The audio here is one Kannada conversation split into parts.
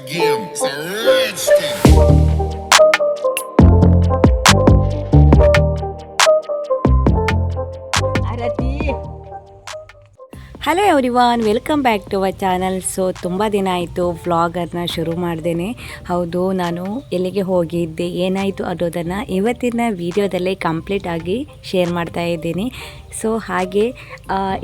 game. It's a rich. Hello everyone welcome back to our channel so ತುಂಬ ದಿನ ಆಯಿತು ವ್ಲಾಗನ್ನು ಶುರು ಮಾಡ್ದೇನೆ. ಹೌದು, ನಾನು ಎಲ್ಲಿಗೆ ಹೋಗಿದ್ದೆ, ಏನಾಯಿತು ಅನ್ನೋದನ್ನು ಇವತ್ತಿನ ವೀಡಿಯೋದಲ್ಲೇ ಕಂಪ್ಲೀಟ್ ಆಗಿ ಶೇರ್ ಮಾಡ್ತಾ ಇದ್ದೀನಿ. ಸೊ ಹಾಗೆ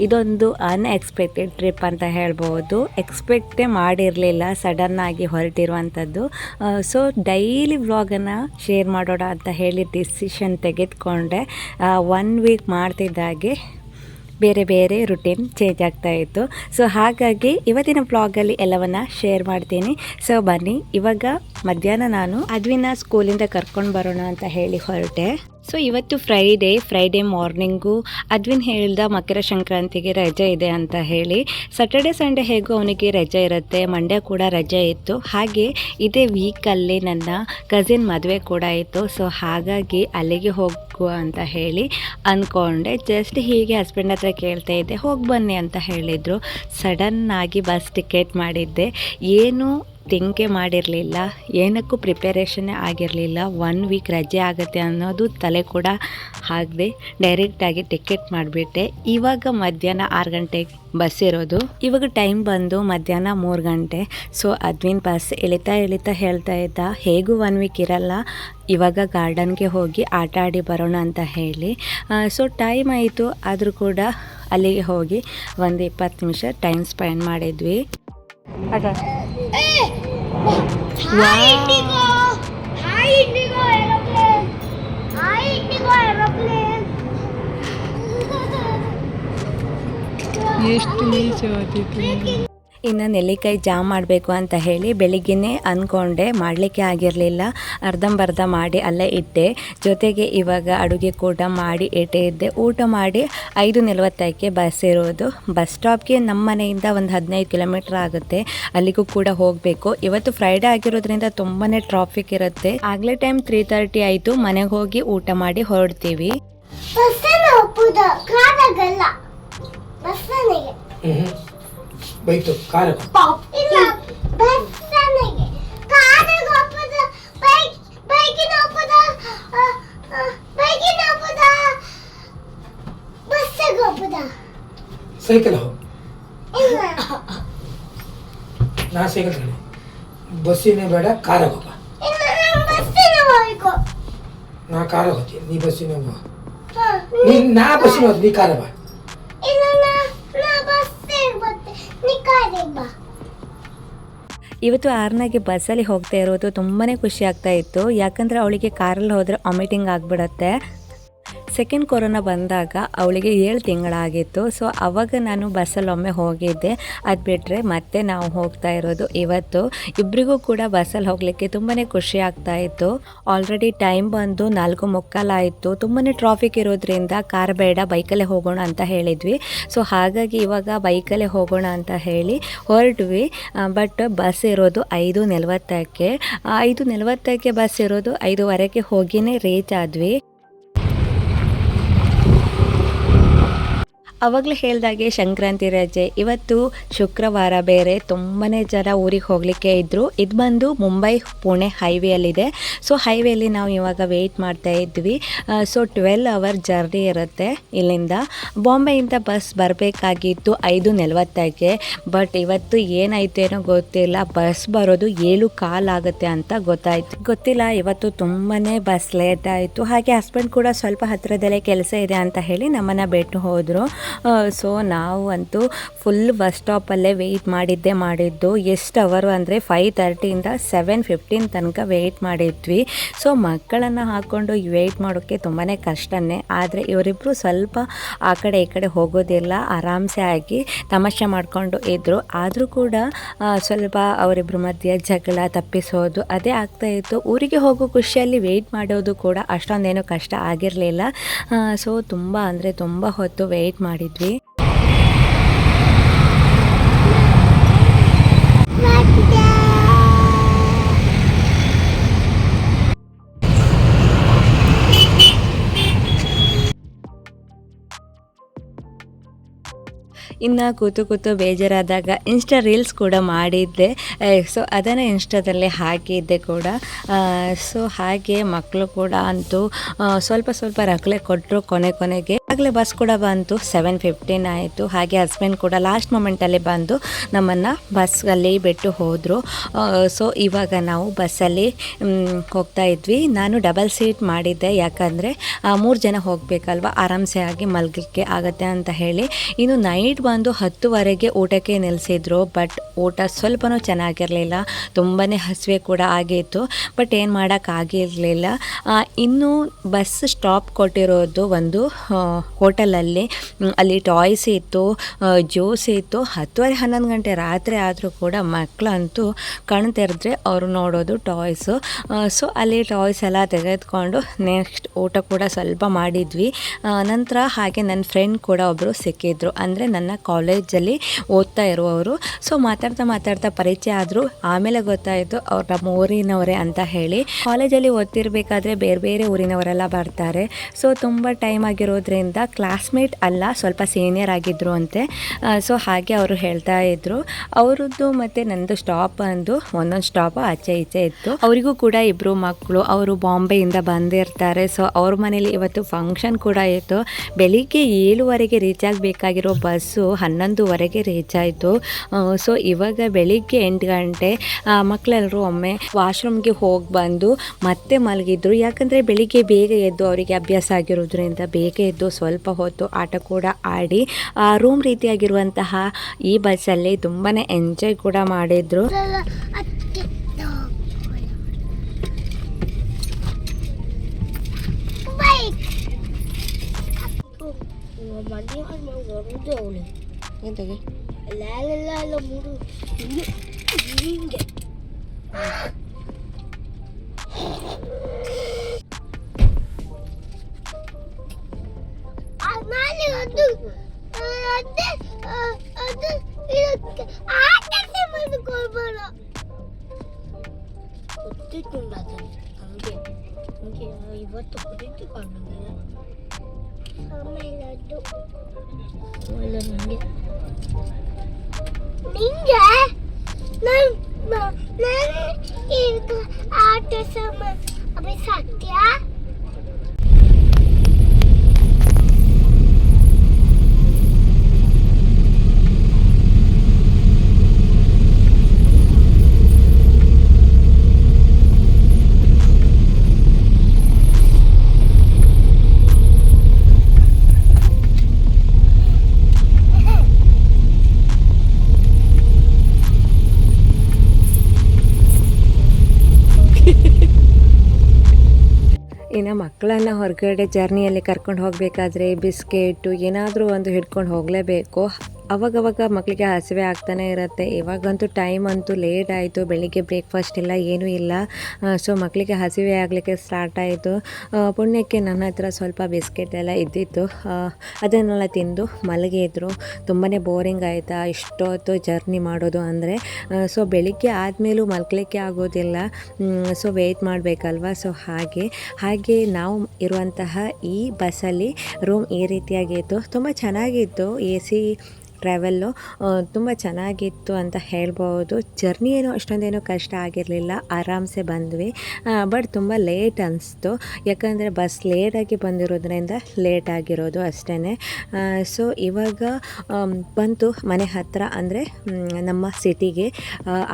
ಇದೊಂದು ಅನ್ಎಕ್ಸ್ಪೆಕ್ಟೆಡ್ ಟ್ರಿಪ್ ಅಂತ ಹೇಳ್ಬೋದು. ಎಕ್ಸ್ಪೆಕ್ಟೇ ಮಾಡಿರಲಿಲ್ಲ ಸಡನ್ನಾಗಿ ಹೊರಟಿರುವಂಥದ್ದು. ಸೊ ಡೈಲಿ ವ್ಲಾಗನ್ನು ಶೇರ್ ಮಾಡೋಣ ಅಂತ ಹೇಳಿ ಡಿಸಿಷನ್ ತೆಗೆದುಕೊಂಡೆ. ಒನ್ ವೀಕ್ ಮಾಡ್ತಿದ್ದಾಗೆ ಬೇರೆ ಬೇರೆ ರುಟೀನ್ ಚೇಂಜ್ ಆಗ್ತಾ ಇತ್ತು. ಸೊ ಹಾಗಾಗಿ ಇವತ್ತಿನ ಬ್ಲಾಗಲ್ಲಿ ಎಲ್ಲವನ್ನ ಶೇರ್ ಮಾಡ್ತೀನಿ. ಸೊ ಬನ್ನಿ, ಇವಾಗ ಮಧ್ಯಾಹ್ನ ನಾನು ಅದ್ವಿನ ಸ್ಕೂಲಿಂದ ಕರ್ಕೊಂಡು ಬರೋಣ ಅಂತ ಹೇಳಿ ಹೊರಟೆ. ಸೊ ಇವತ್ತು ಫ್ರೈಡೇ ಫ್ರೈಡೇ ಮಾರ್ನಿಂಗು ಅದ್ವಿನ್ ಹೇಳ್ದ ಮಕರ ಸಂಕ್ರಾಂತಿಗೆ ರಜೆ ಇದೆ ಅಂತ ಹೇಳಿ. ಸ್ಯಾಟರ್ಡೆ ಸಂಡೇ ಹೇಗೂ ಅವನಿಗೆ ರಜೆ ಇರುತ್ತೆ. ಮಂಡ್ಯ ಕೂಡ ರಜೆ ಇತ್ತು. ಹಾಗೆ ಇದೇ ವೀಕಲ್ಲಿ ನನ್ನ ಕಸಿನ್ ಮದುವೆ ಕೂಡ ಇತ್ತು. ಸೊ ಹಾಗಾಗಿ ಅಲ್ಲಿಗೆ ಹೋಗುವ ಅಂತ ಹೇಳಿ ಅಂದ್ಕೊಂಡೆ ಜಸ್ಟ್ ಹೀಗೆ ಹಸ್ಬೆಂಡ್ ಹತ್ರ ಕೇಳ್ತಾ ಇದ್ದೆ. ಹೋಗಿ ಬನ್ನಿ ಅಂತ ಹೇಳಿದರು. ಸಡನ್ನಾಗಿ ಬಸ್ ಟಿಕೆಟ್ ಮಾಡಿದ್ದೆ. ಏನು ತಿಂಕೆ ಮಾಡಿರಲಿಲ್ಲ, ಏನಕ್ಕೂ ಪ್ರಿಪರೇಷನ್ನೇ ಆಗಿರಲಿಲ್ಲ. ಒನ್ ವೀಕ್ ರಜೆ ಆಗುತ್ತೆ ಅನ್ನೋದು ತಲೆ ಕೂಡ ಹಾಕದೆ ಡೈರೆಕ್ಟಾಗಿ ಟಿಕೆಟ್ ಮಾಡಿಬಿಟ್ಟೆ. ಇವಾಗ ಮಧ್ಯಾಹ್ನ ಆರು ಗಂಟೆಗೆ ಬಸ್ ಇರೋದು. ಇವಾಗ ಟೈಮ್ ಬಂದು ಮಧ್ಯಾಹ್ನ ಮೂರು ಗಂಟೆ. ಸೊ ಅದ್ವಿನ್ ಬಸ್ ಎಳಿತಾ ಎಳಿತಾ ಹೇಳ್ತಾ ಇದ್ದ, ಹೇಗೂ ಒನ್ ವೀಕ್ ಇರಲ್ಲ, ಇವಾಗ ಗಾರ್ಡನ್ಗೆ ಹೋಗಿ ಆಟ ಆಡಿ ಬರೋಣ ಅಂತ ಹೇಳಿ. ಸೊ ಟೈಮ್ ಆಯಿತು. ಆದರೂ ಕೂಡ ಅಲ್ಲಿಗೆ ಹೋಗಿ ಒಂದು ಇಪ್ಪತ್ತು ನಿಮಿಷ ಟೈಮ್ ಸ್ಪೆಂಡ್ ಮಾಡಿದ್ವಿ. ಆಟ Hi Indigo! Hi Indigo aeroplane! Hi Indigo aeroplane! ಎಷ್ಟು ನೀಚವಾದೀತು ಇನ್ನು ನೆಲ್ಲಿಕಾಯಿ ಜಾಮ್ ಮಾಡಬೇಕು ಅಂತ ಹೇಳಿ ಬೆಳಿಗ್ಗೆನೇ ಅಂದ್ಕೊಂಡೆ ಮಾಡಲಿಕ್ಕೆ ಆಗಿರಲಿಲ್ಲ. ಅರ್ಧಂಬರ್ಧ ಮಾಡಿ ಅಲ್ಲೇ ಇಟ್ಟೆ. ಜೊತೆಗೆ ಇವಾಗ ಅಡುಗೆ ಕೂಡ ಮಾಡಿ ಇಟ್ಟೇ ಇದ್ದೆ. ಊಟ ಮಾಡಿ ಐದು ನಲವತ್ತೈದಕ್ಕೆ ಬಸ್ ಇರೋದು. ಬಸ್ ಸ್ಟಾಪ್ಗೆ ನಮ್ಮ ಮನೆಯಿಂದ ಒಂದು ಹದಿನೈದು ಕಿಲೋಮೀಟ್ರ್ ಆಗುತ್ತೆ. ಅಲ್ಲಿಗೂ ಕೂಡ ಹೋಗಬೇಕು. ಇವತ್ತು ಫ್ರೈಡೇ ಆಗಿರೋದ್ರಿಂದ ತುಂಬಾ ಟ್ರಾಫಿಕ್ ಇರುತ್ತೆ. ಆಗಲೇ ಟೈಮ್ ತ್ರೀ ತರ್ಟಿ ಆಯಿತು. ಮನೆಗೆ ಹೋಗಿ ಊಟ ಮಾಡಿ ಹೊರಡ್ತೀವಿ. ಬಸ್ಸನ್ನು ಒಪ್ಪುದ. ಕಾದಾಗಲ್ಲ. ಬಸ್ಸನಿಗೆ ಬೈತು ಕಾರ ಸೈಕಲ್ ನಾ ಸೈಕಲ್ ಹೇಳಿ ಬಸ್ಸಿನೇ ಬೇಡ ಕಾರ ಹೋಗ ನಾ ಕಾರ ಹೋಗ್ತೀನಿ. ನೀ ಬಸ್ಸಿನ ನೀ ನಾ ಬಸ್ಸಿನ ಹೋಗ್ತೀನಿ. ನೀ ಕಾರ ಬಾ. ಇವತ್ತು ಆರ್ನಾಗೆ ಬಸ್ಸಲ್ಲಿ ಹೋಗ್ತಾ ಇರೋದು ತುಂಬಾ ಖುಷಿ ಆಗ್ತಾ ಇತ್ತು. ಯಾಕಂದರೆ ಅವಳಿಗೆ ಕಾರಲ್ಲಿ ಹೋದರೆ ವಾಮಿಟಿಂಗ್ ಆಗಿಬಿಡತ್ತೆ. ಸೆಕೆಂಡ್ ಕೊರೋನಾ ಬಂದಾಗ ಅವಳಿಗೆ ಏಳು ತಿಂಗಳಾಗಿತ್ತು. ಸೊ ಅವಾಗ ನಾನು ಬಸ್ಸಲ್ಲಿ ಒಮ್ಮೆ ಹೋಗಿದ್ದೆ. ಅದು ಬಿಟ್ಟರೆ ಮತ್ತೆ ನಾವು ಹೋಗ್ತಾ ಇರೋದು ಇವತ್ತು. ಇಬ್ಬರಿಗೂ ಕೂಡ ಬಸ್ಸಲ್ಲಿ ಹೋಗಲಿಕ್ಕೆ ತುಂಬಾ ಖುಷಿ ಆಗ್ತಾ ಇತ್ತು. ಆಲ್ರೆಡಿ ಟೈಮ್ ಬಂದು ನಾಲ್ಕು ಮುಕ್ಕಾಲಾಯಿತು ತುಂಬಾ ಟ್ರಾಫಿಕ್ ಇರೋದ್ರಿಂದ ಕಾರ್ ಬೇಡ, ಬೈಕಲ್ಲೇ ಹೋಗೋಣ ಅಂತ ಹೇಳಿದ್ವಿ. ಸೊ ಹಾಗಾಗಿ ಇವಾಗ ಬೈಕಲ್ಲೇ ಹೋಗೋಣ ಅಂತ ಹೇಳಿ ಹೊರಟ್ವಿ. ಬಟ್ ಬಸ್ ಇರೋದು ಐದು ನಲವತ್ತಕ್ಕೆ. ಐದು ನಲವತ್ತಕ್ಕೆ ಬಸ್ ಇರೋದು ಐದುವರೆಗೆ ಹೋಗಿನೇ ರೀಚ್ ಆದ್ವಿ. ಅವಾಗಲೇ ಹೇಳ್ದಾಗೆ ಸಂಕ್ರಾಂತಿ ರಜೆ. ಇವತ್ತು ಶುಕ್ರವಾರ ಬೇರೆ ತುಂಬಾ ಜನ ಊರಿಗೆ ಹೋಗಲಿಕ್ಕೆ ಇದ್ದರು ಇದು ಬಂದು ಮುಂಬೈ ಪುಣೆ ಹೈವೇಯಲ್ಲಿದೆ. ಸೊ ಹೈವೇಲಿ ನಾವು ಇವಾಗ ವೆಯ್ಟ್ ಮಾಡ್ತಾ ಇದ್ವಿ. ಸೊ ಟ್ವೆಲ್ ಅವರ್ ಜರ್ನಿ ಇರುತ್ತೆ ಇಲ್ಲಿಂದ. ಬಾಂಬೆಯಿಂದ ಬಸ್ ಬರಬೇಕಾಗಿತ್ತು ಐದು ನಲವತ್ತಕ್ಕೆ. ಬಟ್ ಇವತ್ತು ಏನಾಯ್ತೇನೋ ಗೊತ್ತಿಲ್ಲ. ಬಸ್ ಬರೋದು ಏಳು ಕಾಲಾಗುತ್ತೆ ಅಂತ ಗೊತ್ತಾಯ್ತು. ಗೊತ್ತಿಲ್ಲ, ಇವತ್ತು ತುಂಬಾ ಬಸ್ ಲೇಟ್ ಆಯಿತು. ಹಾಗೆ ಹಸ್ಬೆಂಡ್ ಕೂಡ ಸ್ವಲ್ಪ ಹತ್ತಿರದಲ್ಲೇ ಕೆಲಸ ಇದೆ ಅಂತ ಹೇಳಿ ನಮ್ಮನ್ನು ಬಿಟ್ಟು ಹೋದರು. ಸೊ ನಾವು ಅಂತೂ ಫುಲ್ ಬಸ್ ಸ್ಟಾಪಲ್ಲೇ ವೆಯ್ಟ್ ಮಾಡಿದ್ದೆ, ಮಾಡಿದ್ದು. ಎಷ್ಟು ಅವರು ಅಂದರೆ ಫೈವ್ ತರ್ಟಿಯಿಂದ ಸೆವೆನ್ ಫಿಫ್ಟೀನ್ ತನಕ ವೆಯ್ಟ್ ಮಾಡಿದ್ವಿ. ಸೊ ಮಕ್ಕಳನ್ನು ಹಾಕ್ಕೊಂಡು ವೆಯ್ಟ್ ಮಾಡೋಕ್ಕೆ ತುಂಬಾ ಕಷ್ಟನೇ. ಆದರೆ ಇವರಿಬ್ಬರು ಸ್ವಲ್ಪ ಆ ಕಡೆ ಈ ಕಡೆ ಹೋಗೋದಿಲ್ಲ. ಆರಾಮ್ಸೆ ಆಗಿ ತಮಾಷೆ ಮಾಡಿಕೊಂಡು ಇದ್ದರು ಆದರೂ ಕೂಡ ಸ್ವಲ್ಪ ಅವರಿಬ್ಬರ ಮಧ್ಯೆ ಜಗಳ ತಪ್ಪಿಸೋದು ಅದೇ ಆಗ್ತಾ ಇತ್ತು. ಊರಿಗೆ ಹೋಗೋ ಖುಷಿಯಲ್ಲಿ ವೆಯ್ಟ್ ಮಾಡೋದು ಕೂಡ ಅಷ್ಟೊಂದೇನು ಕಷ್ಟ ಆಗಿರಲಿಲ್ಲ. ಸೊ ತುಂಬ ಅಂದರೆ ತುಂಬ ಹೊತ್ತು ವೆಯ್ಟ್ ಮಾಡಿದ್ವಿ. ಇನ್ನು ಕೂತು ಕೂತು ಬೇಜಾರಾದಾಗ ಇನ್ಸ್ಟಾ ರೀಲ್ಸ್ ಕೂಡ ಮಾಡಿದ್ದೆ. ಸೊ ಅದನ್ನು ಇನ್ಸ್ಟಾದಲ್ಲಿ ಹಾಕಿದ್ದೆ ಕೂಡ. ಸೊ ಹಾಗೆ ಮಕ್ಕಳು ಕೂಡ ಅಂತೂ ಸ್ವಲ್ಪ ಸ್ವಲ್ಪ ರಕ್ಲೆ ಕೊಟ್ಟರು ಕೊನೆ ಕೊನೆಗೆ. ಆಗಲೇ ಬಸ್ ಕೂಡ ಬಂತು. ಸೆವೆನ್ ಫಿಫ್ಟೀನ್ ಆಯಿತು. ಹಾಗೆ ಹಸ್ಬೆಂಡ್ ಕೂಡ ಲಾಸ್ಟ್ ಮೂಮೆಂಟಲ್ಲಿ ಬಂದು ನಮ್ಮನ್ನು ಬಸ್ಸಲ್ಲಿ ಬಿಟ್ಟು ಹೋದರು. ಸೊ ಇವಾಗ ನಾವು ಬಸ್ಸಲ್ಲಿ ಹೋಗ್ತಾ ಇದ್ವಿ. ನಾನು ಡಬಲ್ ಸೀಟ್ ಮಾಡಿದ್ದೆ. ಯಾಕಂದರೆ ಮೂರು ಜನ ಹೋಗಬೇಕಲ್ವ? ಆರಾಮ್ಸೆ ಆಗಿ ಮಲಗಲಿಕ್ಕೆ ಆಗತ್ತೆ ಅಂತ ಹೇಳಿ. ಇನ್ನು ನೈಟ್ ಬಂದು ಹತ್ತುವರೆಗೆ ಊಟಕ್ಕೆ ನಿಲ್ಲಿಸಿದ್ರು ಬಟ್ ಊಟ ಸ್ವಲ್ಪನೂ ಚೆನ್ನಾಗಿರಲಿಲ್ಲ. ತುಂಬಾ ಹಸಿವೆ ಕೂಡ ಆಗಿತ್ತು. ಬಟ್ ಏನು ಮಾಡೋಕ್ಕಾಗಿರಲಿಲ್ಲ ಇನ್ನು ಬಸ್ ಸ್ಟಾಪ್ ಕೊಟ್ಟಿರೋದು ಒಂದು ಹೋಟೆಲಲ್ಲಿ ಅಲ್ಲಿ ಟಾಯ್ಸ್ ಇತ್ತು ಜ್ಯೂಸ್ ಇತ್ತು. ಹತ್ತುವರೆ ಹನ್ನೊಂದು ಗಂಟೆ ರಾತ್ರಿ ಆದರೂ ಕೂಡ ಮಕ್ಕಳಂತೂ ಕಣ್ಣು ತೆರೆದ್ರೆ ಅವರು ನೋಡೋದು ಟಾಯ್ಸು. ಸೊ ಅಲ್ಲಿ ಟಾಯ್ಸ್ ಎಲ್ಲ ತೆಗೆದುಕೊಂಡು ನೆಕ್ಸ್ಟ್ ಊಟ ಕೂಡ ಸ್ವಲ್ಪ ಮಾಡಿದ್ವಿ. ನಂತರ ಹಾಗೆ ನನ್ನ ಫ್ರೆಂಡ್ ಕೂಡ ಒಬ್ಬರು ಸಿಕ್ಕಿದ್ರು. ಅಂದರೆ ನನ್ನ ಕಾಲೇಜಲ್ಲಿ ಓದ್ತಾ ಇರುವವರು. ಸೊ ಮಾತಾಡ್ತಾ ಮಾತಾಡ್ತಾ ಪರಿಚಯ ಆದರೂ. ಆಮೇಲೆ ಗೊತ್ತಾಯಿತು ಅವ್ರು ನಮ್ಮ ಊರಿನವರೇ ಅಂತ ಹೇಳಿ. ಕಾಲೇಜಲ್ಲಿ ಓದ್ತಿರ್ಬೇಕಾದ್ರೆ ಬೇರೆ ಬೇರೆ ಊರಿನವರೆಲ್ಲ ಬರ್ತಾರೆ. ಸೊ ತುಂಬ ಟೈಮ್ ಆಗಿರೋದ್ರಿಂದ ಕ್ಲಾಸ್ಮೇಟ್ ಅಲ್ಲ, ಸ್ವಲ್ಪ ಸೀನಿಯರ್ ಆಗಿದ್ರು ಅಂತೆ. ಸೊ ಹಾಗೆ ಅವರು ಹೇಳ್ತಾ ಇದ್ದರು ಅವರದ್ದು ಮತ್ತು ನನ್ನದು ಸ್ಟಾಪ್ ಅಂದು, ಒಂದೊಂದು ಸ್ಟಾಪ್ ಆಚೆ ಈಚೆ ಇತ್ತು. ಅವರಿಗೂ ಕೂಡ ಇಬ್ಬರು ಮಕ್ಕಳು ಅವರು ಬಾಂಬೆಯಿಂದ ಬಂದಿರ್ತಾರೆ. ಸೊ ಅವ್ರ ಮನೇಲಿ ಇವತ್ತು ಫಂಕ್ಷನ್ ಕೂಡ ಇತ್ತು. ಬೆಳಿಗ್ಗೆ ಏಳುವರೆಗೆ ರೀಚ್ ಆಗಬೇಕಾಗಿರೋ ಬಸ್ಸು ಹನ್ನೊಂದುವರೆಗೆ ರೀಚ್ ಆಯಿತು. ಸೊ ಇವಾಗ ಬೆಳಿಗ್ಗೆ ಎಂಟು ಗಂಟೆ ಮಕ್ಕಳೆಲ್ಲರೂ ಒಮ್ಮೆ ವಾಶ್ರೂಮ್ಗೆ ಹೋಗಿ ಬಂದು ಮತ್ತೆ ಮಲಗಿದ್ರು. ಯಾಕಂದರೆ ಬೆಳಿಗ್ಗೆ ಬೇಗ ಎದ್ದು ಅವರಿಗೆ ಅಭ್ಯಾಸ ಆಗಿರೋದ್ರಿಂದ ಬೇಗ ಎದ್ದು ಸ್ವಲ್ಪ ಹೊತ್ತು ಆಟ ಕೂಡ ಆಡಿ ರೂಮ್ ರೀತಿಯಾಗಿರುವಂತಹ ಈ ಬಸ್ಸಲ್ಲಿ ತುಂಬಾ ಎಂಜಾಯ್ ಕೂಡ ಮಾಡಿದರು. 어쨌든 맞아. 안개. 이게 이것도 그릴지 않는데. 아무래도. 원래 이게. 민게. 난, 난, 난 이거 아트서만. 아비 사티야? ಇನ್ನು ಮಕ್ಕಳನ್ನು ಹೊರಗಡೆ ಜರ್ನಿಯಲ್ಲಿ ಕರ್ಕೊಂಡು ಹೋಗಬೇಕಾದ್ರೆ ಬಿಸ್ಕೆಟು ಏನಾದರೂ ಒಂದು ಹಿಡ್ಕೊಂಡು ಹೋಗಲೇಬೇಕು. ಅವಾಗವಾಗ ಮಕ್ಕಳಿಗೆ ಹಸಿವೆ ಆಗ್ತಾನೆ ಇರುತ್ತೆ. ಇವಾಗಂತೂ ಟೈಮ್ ಅಂತೂ ಲೇಟ್ ಆಯಿತು. ಬೆಳಿಗ್ಗೆ ಬ್ರೇಕ್ಫಾಸ್ಟ್ ಇಲ್ಲ, ಏನೂ ಇಲ್ಲ. ಸೊ ಮಕ್ಕಳಿಗೆ ಹಸಿವೆ ಆಗಲಿಕ್ಕೆ ಸ್ಟಾರ್ಟ್ ಆಯಿತು. ಪುಣ್ಯಕ್ಕೆ ನನ್ನ ಹತ್ರ ಸ್ವಲ್ಪ ಬಿಸ್ಕೆಟ್ ಎಲ್ಲ ಇದ್ದಿತ್ತು. ಅದನ್ನೆಲ್ಲ ತಿಂದು ಮಲಗಿದ್ರು ತುಂಬಾ ಬೋರಿಂಗ್ ಆಯಿತಾ? ಇಷ್ಟೊತ್ತು ಜರ್ನಿ ಮಾಡೋದು ಅಂದರೆ ಸೊ ಬೆಳಿಗ್ಗೆ ಆದಮೇಲೂ ಮಲ್ಕಲಿಕ್ಕೆ ಆಗೋದಿಲ್ಲ. So weight ಮಾಡಬೇಕಲ್ವ? ಸೊ ಹಾಗೆ ಹಾಗೆ ನಾವು ಇರುವಂತಹ ಈ ಬಸ್ಸಲ್ಲಿ ರೂಮ್ ಈ ರೀತಿಯಾಗಿತ್ತು ತುಂಬ ಚೆನ್ನಾಗಿತ್ತು. ಎ ಸಿ ಟ್ರಾವೆಲ್ಲು ತುಂಬ ಚೆನ್ನಾಗಿತ್ತು ಅಂತ ಹೇಳ್ಬೋದು. ಜರ್ನಿ ಏನು ಅಷ್ಟೊಂದೇನು ಕಷ್ಟ ಆಗಿರಲಿಲ್ಲ, ಆರಾಮ್ಸೆ ಬಂದ್ವಿ. ಬಟ್ ತುಂಬ ಲೇಟ್ ಅನಿಸ್ತು. ಯಾಕಂದರೆ ಬಸ್ ಲೇಟಾಗಿ ಬಂದಿರೋದ್ರಿಂದ ಲೇಟ್ ಆಗಿರೋದು ಅಷ್ಟೇ ಸೊ ಇವಾಗ ಬಂತು ಮನೆ ಹತ್ತಿರ ಅಂದರೆ ನಮ್ಮ ಸಿಟಿಗೆ.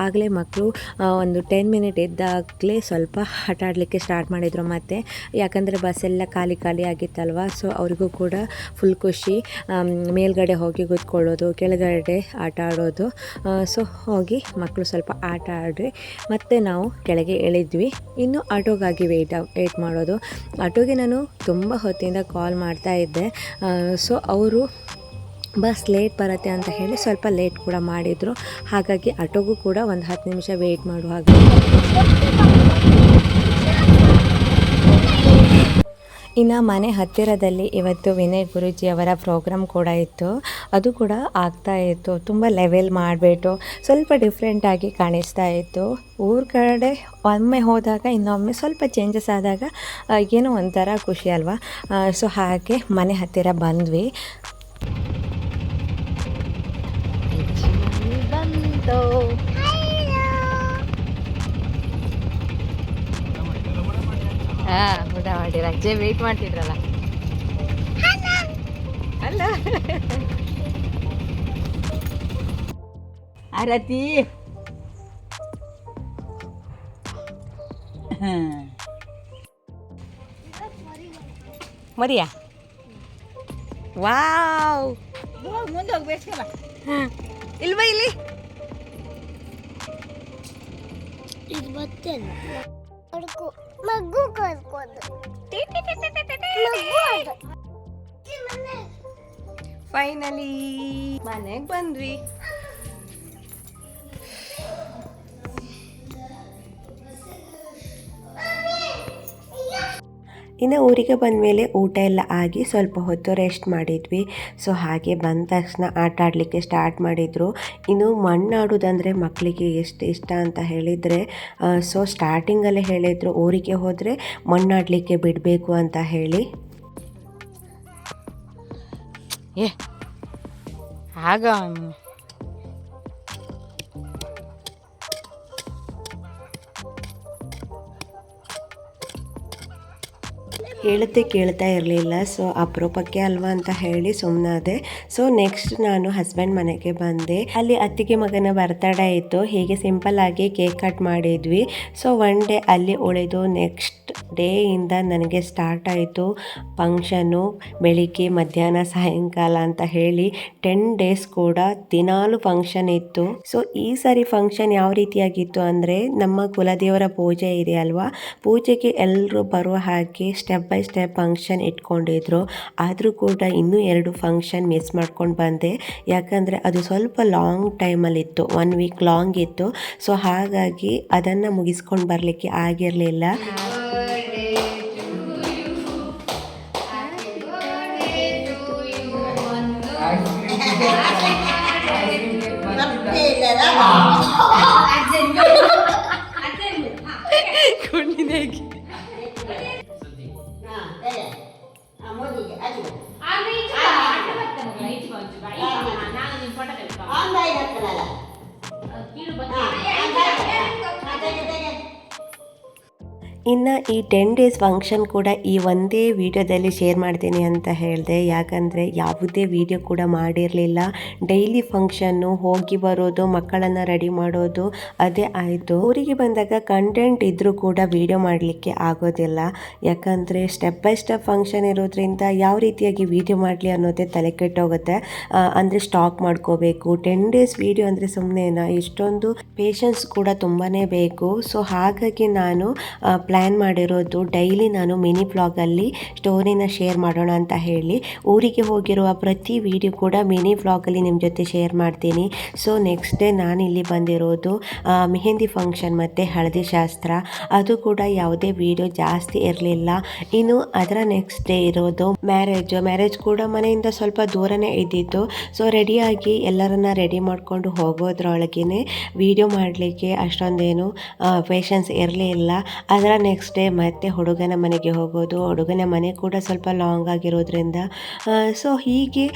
ಆಗಲೇ ಮಕ್ಕಳು ಒಂದು ಟೆನ್ ಮಿನಿಟ್ ಇದ್ದಾಗಲೇ ಸ್ವಲ್ಪ ಆಟ ಆಡಲಿಕ್ಕೆ ಸ್ಟಾರ್ಟ್ ಮಾಡಿದರು ಮತ್ತು. ಯಾಕಂದರೆ ಬಸ್ ಎಲ್ಲ ಖಾಲಿ ಖಾಲಿ ಆಗಿತ್ತಲ್ವ, ಸೊ ಅವ್ರಿಗೂ ಕೂಡ ಫುಲ್ ಖುಷಿ. ಮೇಲ್ಗಡೆ ಹೋಗಿ ಕೂತ್ಕೊಳ್ಳೋದು ಕೆಳಗಡೆ ಆಟ ಆಡೋದು. ಸೊ ಹೋಗಿ ಮಕ್ಕಳು ಸ್ವಲ್ಪ ಆಟ ಆಡ್ರಿ. ಮತ್ತು ನಾವು ಕೆಳಗೆ ಎಳಿದ್ವಿ. ಇನ್ನು ಆಟೋಗಾಗಿ ವೆಯ್ಟ್ ವೆಯ್ಟ್ ಮಾಡೋದು. ಆಟೋಗೆ ನಾನು ತುಂಬ ಹೊತ್ತಿಂದ ಕಾಲ್ ಮಾಡ್ತಾ ಇದ್ದೆ. ಸೊ ಅವರು ಬಸ್ ಲೇಟ್ ಬರುತ್ತೆ ಅಂತ ಹೇಳಿ ಸ್ವಲ್ಪ ಲೇಟ್ ಕೂಡ ಮಾಡಿದರು. ಹಾಗಾಗಿ ಆಟೋಗೂ ಕೂಡ ಒಂದು ಹತ್ತು ನಿಮಿಷ ವೆಯ್ಟ್ ಮಾಡುವಾಗ ಇನ್ನು ಮನೆ ಹತ್ತಿರದಲ್ಲಿ ಇವತ್ತು ವಿನಯ್ ಗುರೂಜಿ ಅವರ ಪ್ರೋಗ್ರಾಮ್ ಕೂಡ ಇತ್ತು. ಅದು ಕೂಡ ಆಗ್ತಾ ಇತ್ತು. ತುಂಬ ಲೆವೆಲ್ ಮಾಡಿಬಿಟ್ಟು ಸ್ವಲ್ಪ ಡಿಫ್ರೆಂಟಾಗಿ ಕಾಣಿಸ್ತಾ ಇತ್ತು. ಊರ ಕಡೆ ಒಮ್ಮೆ ಹೋದಾಗ, ಇನ್ನೊಮ್ಮೆ ಸ್ವಲ್ಪ ಚೇಂಜಸ್ ಆದಾಗ ಏನೋ ಒಂಥರ ಖುಷಿ ಅಲ್ವಾ? ಸೊ ಹಾಗೆ ಮನೆ ಹತ್ತಿರ ಬಂದ್ವಿ. ಬಂತು ಹಾ ಊಟ ಮಾಡಿ ರಜೆ ವೇಟ್ ಮಾಡ್ತಿದ್ರಲ್ಲ. ಅಲ್ಲ. ಆರತಿ. ಮರಿಯಾ? ವಾವ್. ಮುಂದೆ ಹೋಗ್ಬೇಕಲ್ಲ ಇಲ್ವಾ ಇಲ್ಲಿ? ಇದು ಬರ್ತೇನೆ ಕರ್ಕೊ ಮಗು ಕರ್ಕೊಂಡು. ಫೈನಲಿ ಮನೆಗೆ ಬಂದ್ವಿ. ಇನ್ನು ಊರಿಗೆ ಬಂದ ಮೇಲೆ ಊಟ ಎಲ್ಲ ಆಗಿ ಸ್ವಲ್ಪ ಹೊತ್ತು ರೆಸ್ಟ್ ಮಾಡಿದ್ವಿ. ಸೊ ಹಾಗೆ ಬಂದ ತಕ್ಷಣ ಆಟ ಆಡಲಿಕ್ಕೆ ಸ್ಟಾರ್ಟ್ ಮಾಡಿದರು. ಇನ್ನು ಮಣ್ಣಾಡೋದಂದರೆ ಮಕ್ಕಳಿಗೆ ಎಷ್ಟು ಇಷ್ಟ ಅಂತ ಹೇಳಿದರೆ ಸೊ ಸ್ಟಾರ್ಟಿಂಗಲ್ಲೇ ಹೇಳಿದರು, ಊರಿಗೆ ಹೋದರೆ ಮಣ್ಣಾಡಲಿಕ್ಕೆ ಬಿಡಬೇಕು ಅಂತ ಹೇಳಿ. ಏ ಹೇಳುತ್ತೆ, ಕೇಳ್ತಾ ಇರಲಿಲ್ಲ. ಸೊ ಅಪರೂಪಕ್ಕೆ ಅಲ್ವಾ ಅಂತ ಹೇಳಿ ಸುಮ್ಮನಾದೆ ಸೊ ನೆಕ್ಸ್ಟ್ ನಾನು ಹಸ್ಬೆಂಡ್ ಮನೆಗೆ ಬಂದೆ. ಅಲ್ಲಿ ಅತ್ತಿಗೆ ಮಗನ ಬರ್ತಡೇ ಇತ್ತು. ಹೀಗೆ ಸಿಂಪಲ್ ಆಗಿ ಕೇಕ್ ಕಟ್ ಮಾಡಿದ್ವಿ. ಸೊ ಒನ್ ಡೇ ಅಲ್ಲಿ ಉಳಿದು ನೆಕ್ಸ್ಟ್ ಡೇ ಇಂದ ನನಗೆ ಸ್ಟಾರ್ಟ್ ಆಯಿತು ಫಂಕ್ಷನು, ಬೆಳಿಗ್ಗೆ, ಮಧ್ಯಾಹ್ನ, ಸಾಯಂಕಾಲ ಅಂತ ಹೇಳಿ ಟೆನ್ ಡೇಸ್ ಕೂಡ ದಿನಾಲು ಫಂಕ್ಷನ್ ಇತ್ತು. ಸೊ ಈ ಸಾರಿ ಫಂಕ್ಷನ್ ಯಾವ ರೀತಿಯಾಗಿತ್ತು ಅಂದರೆ ನಮ್ಮ ಕುಲದೇವರ ಪೂಜೆ ಇದೆ ಅಲ್ವಾ? ಪೂಜೆಗೆ ಎಲ್ಲರೂ ಬರುವ ಹಾಗೆ ಸ್ಟೆಪ್ ಬೈ ಸ್ಟೆಪ್ ಫಂಕ್ಷನ್ ಇಟ್ಕೊಂಡಿದ್ರು. ಆದರೂ ಕೂಡ ಇನ್ನೂ ಎರಡು ಫಂಕ್ಷನ್ ಮಿಸ್ ಮಾಡ್ಕೊಂಡು ಬಂದೆ. ಯಾಕಂದರೆ ಅದು ಸ್ವಲ್ಪ ಲಾಂಗ್ ಟೈಮಲ್ಲಿತ್ತು ಒನ್ ವೀಕ್ ಲಾಂಗ್ ಇತ್ತು. ಸೊ ಹಾಗಾಗಿ ಅದನ್ನು ಮುಗಿಸ್ಕೊಂಡು ಬರಲಿಕ್ಕೆ ಆಗಿರಲಿಲ್ಲ. कोणी नाही ಆಂದಾಯ ಹತ್ತನಲ್ಲ ಇನ್ನು ಈ ಟೆನ್ ಡೇಸ್ ಫಂಕ್ಷನ್ ಕೂಡ ಈ ಒಂದೇ ವಿಡಿಯೋದಲ್ಲಿ ಶೇರ್ ಮಾಡ್ತೀನಿ ಅಂತ ಹೇಳಿದೆ. ಯಾಕಂದರೆ ಯಾವುದೇ ವಿಡಿಯೋ ಕೂಡ ಮಾಡಿರಲಿಲ್ಲ. ಡೈಲಿ ಫಂಕ್ಷನ್ನು ಹೋಗಿ ಬರೋದು, ಮಕ್ಕಳನ್ನು ರೆಡಿ ಮಾಡೋದು, ಅದೇ ಆಯಿತು. ಊರಿಗೆ ಬಂದಾಗ ಕಂಟೆಂಟ್ ಇದ್ದರೂ ಕೂಡ ವಿಡಿಯೋ ಮಾಡಲಿಕ್ಕೆ ಆಗೋದಿಲ್ಲ. ಯಾಕಂದರೆ ಸ್ಟೆಪ್ ಬೈ ಸ್ಟೆಪ್ ಫಂಕ್ಷನ್ ಇರೋದ್ರಿಂದ ಯಾವ ರೀತಿಯಾಗಿ ವಿಡಿಯೋ ಮಾಡಲಿ ಅನ್ನೋದೇ ತಲೆ ಕೆಟ್ಟೋಗುತ್ತೆ. ಅಂದರೆ ಸ್ಟಾಕ್ ಮಾಡ್ಕೋಬೇಕು. ಟೆನ್ ಡೇಸ್ ವಿಡಿಯೋ ಅಂದರೆ ಸುಮ್ಮನೆ ಇಷ್ಟೊಂದು ಪೇಷನ್ಸ್ ಕೂಡ ತುಂಬಾ ಬೇಕು. ಸೊ ಹಾಗಾಗಿ ನಾನು ಪ್ಲ್ಯಾನ್ ಮಾಡಿರೋದು ಡೈಲಿ ನಾನು ಮಿನಿ ವ್ಲಾಗಲ್ಲಿ ಸ್ಟೋರಿನ ಶೇರ್ ಮಾಡೋಣ ಅಂತ ಹೇಳಿ. ಊರಿಗೆ ಹೋಗಿರುವ ಪ್ರತಿ ವಿಡಿಯೋ ಕೂಡ ಮಿನಿ ವ್ಲಾಗಲ್ಲಿ ನಿಮ್ಮ ಜೊತೆ ಶೇರ್ ಮಾಡ್ತೀನಿ. ಸೊ ನೆಕ್ಸ್ಟ್ ಡೇ ನಾನು ಇಲ್ಲಿ ಬಂದಿರೋದು ಮೆಹೆಂದಿ ಫಂಕ್ಷನ್ ಮತ್ತು ಹಳದಿ ಶಾಸ್ತ್ರ. ಅದು ಕೂಡ ಯಾವುದೇ ವಿಡಿಯೋ ಜಾಸ್ತಿ ಇರಲಿಲ್ಲ. ಇನ್ನು ಅದರ ನೆಕ್ಸ್ಟ್ ಡೇ ಇರೋದು ಮ್ಯಾರೇಜ್ ಮ್ಯಾರೇಜ್ ಕೂಡ ಮನೆಯಿಂದ ಸ್ವಲ್ಪ ದೂರನೇ ಇದ್ದಿತ್ತು ಸೊ ರೆಡಿಯಾಗಿ ಎಲ್ಲರನ್ನ ರೆಡಿ ಮಾಡಿಕೊಂಡು ಹೋಗೋದ್ರೊಳಗೇ ವಿಡಿಯೋ ಮಾಡಲಿಕ್ಕೆ ಅಷ್ಟೊಂದೇನು ಪೇಷನ್ಸ್ ಇರಲಿಲ್ಲ. ಅದರ ನೆಕ್ಸ್ಟ್ ಡೇ ಮತ್ತೆ ಹುಡುಗನ ಮನೆಗೆ ಹೋಗೋದು, ಹುಡುಗನ ಮನೆ ಕೂಡ ಸ್ವಲ್ಪ ಲಾಂಗ್ ಆಗಿರೋದ್ರಿಂದ ಸೊ ಹೀಗೆ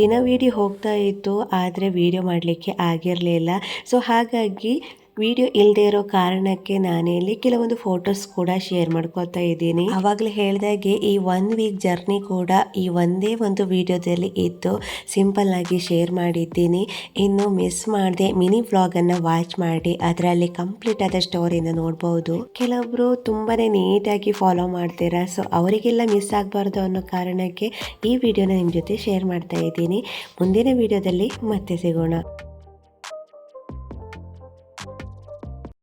ದಿನವಿಡೀ ಹೋಗ್ತಾ ಇತ್ತು, ಆದರೆ ವಿಡಿಯೋ ಮಾಡಲಿಕ್ಕೆ ಆಗಿರಲಿಲ್ಲ. ಸೊ ಹಾಗಾಗಿ ವಿಡಿಯೋ ಇಲ್ಲದೆ ಇರೋ ಕಾರಣಕ್ಕೆ ನಾನಿಲ್ಲಿ ಕೆಲವೊಂದು ಫೋಟೋಸ್ ಕೂಡ ಶೇರ್ ಮಾಡ್ಕೊತಾ ಇದ್ದೀನಿ. ಅವಾಗಲೇ ಹೇಳಿದಾಗೆ ಈ ಒನ್ ವೀಕ್ ಜರ್ನಿ ಕೂಡ ಈ ಒಂದೇ ಒಂದು ವಿಡಿಯೋದಲ್ಲಿ ಇತ್ತು ಸಿಂಪಲ್ ಆಗಿ ಶೇರ್ ಮಾಡಿದ್ದೀನಿ. ಇನ್ನು ಮಿಸ್ ಮಾಡದೆ ಮಿನಿ ವ್ಲಾಗನ್ನು ವಾಚ್ ಮಾಡಿ ಅದರಲ್ಲಿ ಕಂಪ್ಲೀಟ್ ಆದ ಸ್ಟೋರಿನ ನೋಡ್ಬೋದು. ಕೆಲವೊಬ್ರು ತುಂಬಾನೇ ನೀಟಾಗಿ ಫಾಲೋ ಮಾಡ್ತೀರಾ ಸೊ ಅವರಿಗೆಲ್ಲ ಮಿಸ್ ಆಗಬಾರ್ದು ಅನ್ನೋ ಕಾರಣಕ್ಕೆ ಈ ವಿಡಿಯೋನ ನಿಮ್ಮ ಜೊತೆ ಶೇರ್ ಮಾಡ್ತಾ ಇದ್ದೀನಿ. ಮುಂದಿನ ವಿಡಿಯೋದಲ್ಲಿ ಮತ್ತೆ ಸಿಗೋಣ.